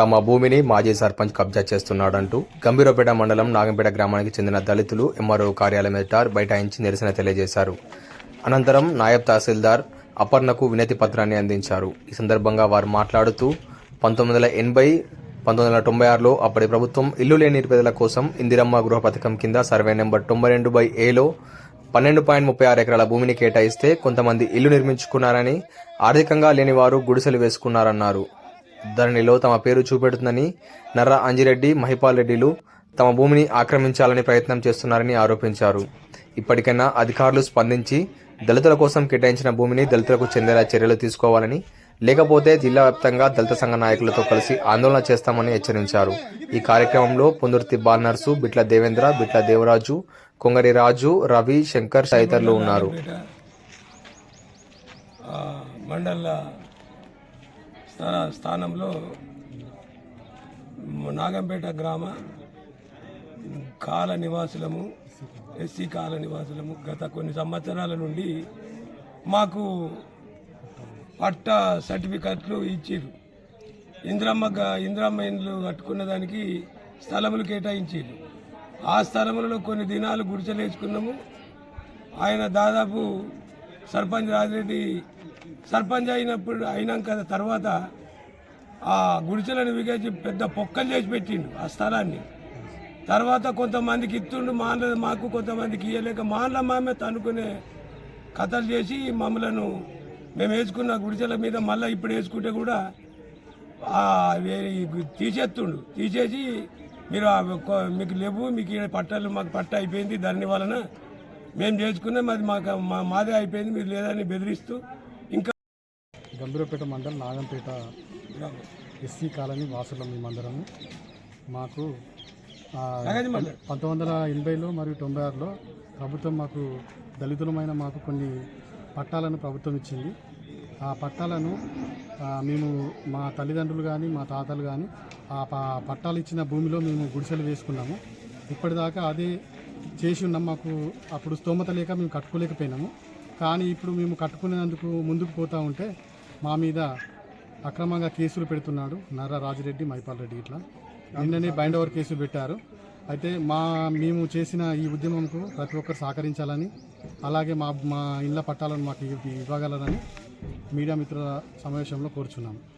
తమ భూమిని మాజీ సర్పంచ్ కబ్జా చేస్తున్నాడంటూ గంభీరపేట మండలం నాగంపేట గ్రామానికి చెందిన దళితులు ఎంఆర్ఓ కార్యాలయం ఎదుట బైఠాయించి నిరసన తెలియజేశారు. అనంతరం నాయబ్ తహసీల్దార్ అపర్ణకు వినతి పత్రాన్ని అందించారు. ఈ సందర్భంగా వారు మాట్లాడుతూ పంతొమ్మిది వందల ఎనభై పంతొమ్మిది వందల తొంభై ఆరులో అప్పటి ప్రభుత్వం ఇల్లు లేని నిరుపేదల కోసం ఇందిరమ్మ గృహ పథకం కింద సర్వే నెంబర్ తొంభై రెండు బై ఏలో పన్నెండు పాయింట్ ముప్పై ఆరు ఎకరాల భూమిని కేటాయిస్తే కొంతమంది ఇల్లు నిర్మించుకున్నారని ఆర్థికంగా లేని వారు గుడిసెలు వేసుకున్నారన్నారు. ధరణిలో తమ పేరు చూపెడుతుందని నర్ర అంజిరెడ్డి మహిపాల్ రెడ్డిలు తమ భూమిని ఆక్రమించాలని ప్రయత్నం చేస్తున్నారని ఆరోపించారు. ఇప్పటికైనా అధికారులు స్పందించి దళితుల కోసం కేటాయించిన భూమిని దళితులకు చెందేలా చర్యలు తీసుకోవాలని లేకపోతే జిల్లా వ్యాప్తంగా దళిత సంఘ నాయకులతో కలిసి ఆందోళన చేస్తామని హెచ్చరించారు. ఈ కార్యక్రమంలో పొందుర్తి బాలనర్సు బిట్ల దేవేంద్ర బిట్ల దేవరాజు కొంగరి రాజు రవి శంకర్ తదితరులు ఉన్నారు. మండల స్థానంలో నాగంపేట గ్రామ కాల నివాసులము ఎస్సీ కాల నివాసులము గత కొన్ని సంవత్సరాల నుండి మాకు పట్ట సర్టిఫికెట్లు ఇచ్చిర్రు ఇంద్రమ్మ గ- ఇంద్రమ్మ ఇండ్లు కట్టుకున్న దానికి స్థలములు కేటాయించారు. ఆ స్థలములలో కొన్ని దినాలు గుడిచలేసుకున్నాము ఆయన దాదాపు సర్పంచ్ రాజిరెడ్డి సర్పంచ్ అయినప్పుడు అయినాక తర్వాత ఆ గుడిసెలను విగేసి పెద్ద పొక్కలు చేసి పెట్టిండు ఆ స్థలాన్ని. తర్వాత కొంతమందికి ఇస్తుండు మానలేదు మాకు కొంతమందికి ఇయ్యలేక మానల మామే తనుకునే కథలు చేసి మమ్మలను మేము వేసుకున్న గుడిసెల మీద మళ్ళీ ఇప్పుడు వేసుకుంటే కూడా తీసేస్తుండు. తీసేసి మీరు మీకు లేవు మీకు ఈడ పట్టాలు మాకు పట్ట అయిపోయింది దాని వలన మేము చేసుకున్నాం అది మాకు మా మాదే అయిపోయింది మీరు లేదని బెదిరిస్తూ గంభీరపేట మండలం నాగంపేట ఎస్సీ కాలనీ వాసులం మేమందరము మాకు. పంతొమ్మిది వందల ఎనభైలో మరియు తొంభై ఆరులో ప్రభుత్వం మాకు దళితులమైన మాకు కొన్ని పట్టాలను ప్రభుత్వం ఇచ్చింది. ఆ పట్టాలను మేము మా తల్లిదండ్రులు కానీ మా తాతలు కానీ ఆ పట్టాలు ఇచ్చిన భూమిలో మేము గుడిసెలు వేసుకున్నాము. ఇప్పటిదాకా అదే చేసి ఉన్నాం. మాకు అప్పుడు స్తోమత లేక మేము కట్టుకోలేకపోయినాము. కానీ ఇప్పుడు మేము కట్టుకునేందుకు ముందుకు పోతా ఉంటే మా మీద అక్రమంగా కేసులు పెడుతున్నాడు నర్ర రాజిరెడ్డి మైపాల్ రెడ్డి ఇట్లా. నిన్ననే బైండ్ ఓవర్ కేసులు పెట్టారు. అయితే మా మేము చేసిన ఈ ఉద్యమంకు ప్రతి ఒక్కరు సహకరించాలని అలాగే మా మా ఇళ్ళ పట్టాలను మాకు ఇవ్వగలరని మీడియా మిత్రుల సమావేశంలో కోరుచున్నాము